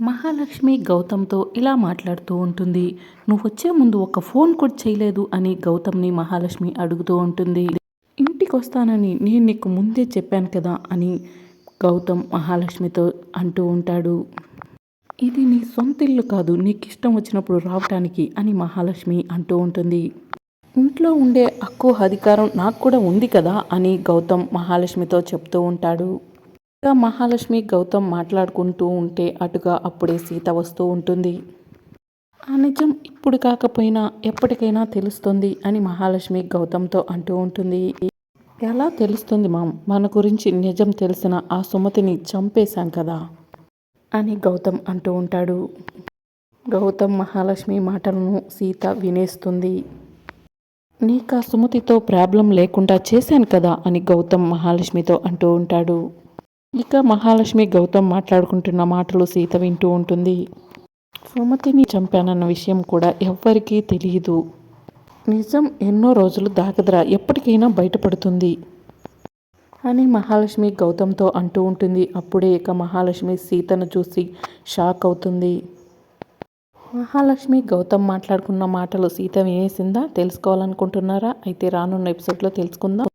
మహాలక్ష్మి గౌతమ్తో ఇలా మాట్లాడుతూ ఉంటుంది. నువ్వు వచ్చే ముందు ఒక ఫోన్ కూడా చేయలేదు అని గౌతమ్ని మహాలక్ష్మి అడుగుతూ ఉంటుంది. ఇంటికి వస్తానని నేను నీకు ముందే చెప్పాను కదా అని గౌతమ్ మహాలక్ష్మితో అంటూ ఉంటాడు. ఇది నీ సొంత ఇల్లు కాదు నీకు ఇష్టం వచ్చినప్పుడు రావటానికి అని మహాలక్ష్మి అంటూ ఉంటుంది. ఇంట్లో ఉండే హక్కు అధికారం నాకు కూడా ఉంది కదా అని గౌతమ్ మహాలక్ష్మితో చెప్తూ ఉంటాడు. ఇంకా మహాలక్ష్మి గౌతమ్ మాట్లాడుకుంటూ ఉంటే అటుగా అప్పుడే సీత వస్తూ ఉంటుంది. ఆ నిజం ఇప్పుడు కాకపోయినా ఎప్పటికైనా తెలుస్తుంది అని మహాలక్ష్మి గౌతమ్తో అంటూ ఉంటుంది. ఎలా తెలుస్తుంది మామ్? మన గురించి నిజం తెలిసిన ఆ సుమతిని చంపేశాం కదా? అని గౌతమ్ అంటూ ఉంటాడు. గౌతమ్ మహాలక్ష్మి మాటలను సీత వినేస్తుంది. నీకు ఆ సుమతితో ప్రాబ్లం లేకుండా చేశాను కదా అని గౌతమ్ మహాలక్ష్మితో అంటూ ఉంటాడు. ఇక మహాలక్ష్మి గౌతమ్ మాట్లాడుకుంటున్న మాటలు సీత వింటూ ఉంటుంది. సుమతిని చంపానన్న విషయం కూడా ఎవ్వరికీ తెలియదు నిజం ఎన్నో రోజులు దాగదరా ఎప్పటికైనా బయటపడుతుంది అని మహాలక్ష్మి గౌతమ్తో అంటూ ఉంటుంది. అప్పుడే ఇక మహాలక్ష్మి సీతను చూసి షాక్ అవుతుంది. మహాలక్ష్మి గౌతమ్ మాట్లాడుకున్న మాటలు సీత వినేసిందా? తెలుసుకోవాలనుకుంటున్నారా? అయితే రానున్న ఎపిసోడ్లో తెలుసుకుందాం.